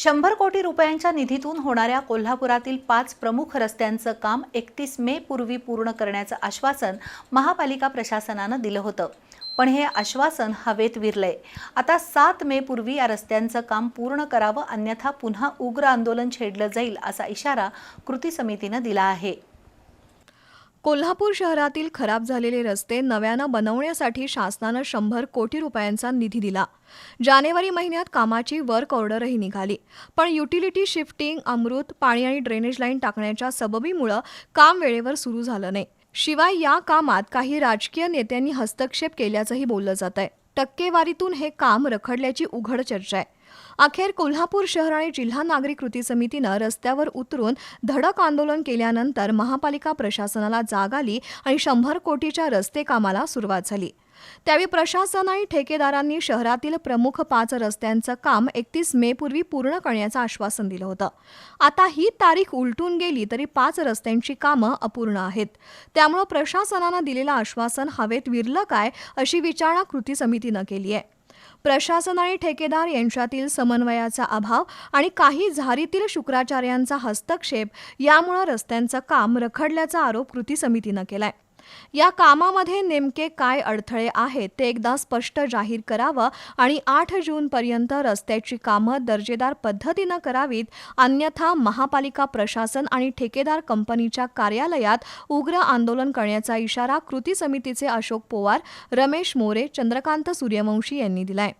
शंभर कोटी रुपयांच्या निधीतून होणाऱ्या कोल्हापुरातील पाच प्रमुख रस्त्यांचं काम एकतीस मे पूर्वी पूर्ण करण्याचं आश्वासन महापालिका प्रशासनानं दिलं होतं. पण हे आश्वासन हवेत विरलंय. आता सात मे पूर्वी या रस्त्यांचं काम पूर्ण करावं अन्यथा पुन्हा उग्र आंदोलन छेडलं जाईल असा इशारा कृती समितीनं दिला आहे. कोल्हापूर शहरातील खराब झालेले रस्ते नव्यानं बनवण्यासाठी शासनानं शंभर कोटी रुपयांचा निधी दिला. जानेवारी महिन्यात कामाची वर्क ऑर्डरही निघाली. पण युटिलिटी शिफ्टिंग अमृत पाणी आणि ड्रेनेज लाईन टाकण्याच्या सबबीमुळं काम वेळेवर सुरू झालं नाही. शिवाय या कामात काही राजकीय नेत्यांनी हस्तक्षेप केल्याचंही बोललं जात आहे टक्केवारीतून हे काम रखडल्याची उघड चर्चा आहे. अखेर कोल्हापूर शहर आणि जिल्हा नागरिक कृती समितीनं रस्त्यावर उतरून धडक आंदोलन केल्यानंतर महापालिका प्रशासनाला जाग आली आणि शंभर कोटीच्या रस्ते कामाला सुरुवात झाली. त्यावेळी प्रशासन आणि ठेकेदारांनी शहरातील प्रमुख पाच रस्त्यांचं काम एकतीस मे पूर्वी पूर्ण करण्याचं आश्वासन दिलं होतं. आता ही तारीख उलटून गेली तरी पाच रस्त्यांची कामं अपूर्ण आहेत. त्यामुळं प्रशासनानं दिलेलं आश्वासन हवेत विरलं काय अशी विचारणा कृती समितीनं केली आहे. प्रशासन आणि ठेकेदार यांच्यातील समन्वयाचा अभाव आणि काही झारीतील शुक्राचार्यांचा हस्तक्षेप यामुळे रस्त्यांचं काम रखडल्याचा आरोप कृती समितीनं केलाय. या कामामध्ये नेमके काय अडथळे आहेत ते एकदा स्पष्ट जाहीर करावं आणि आठ जूनपर्यंत रस्त्याची कामं दर्जेदार पद्धतीनं करावीत अन्यथा महापालिका प्रशासन आणि ठेकेदार कंपनीच्या कार्यालयात उग्र आंदोलन करण्याचा इशारा कृती समितीचे अशोक पोवार रमेश मोरे चंद्रकांत सूर्यवंशी यांनी दिलाय.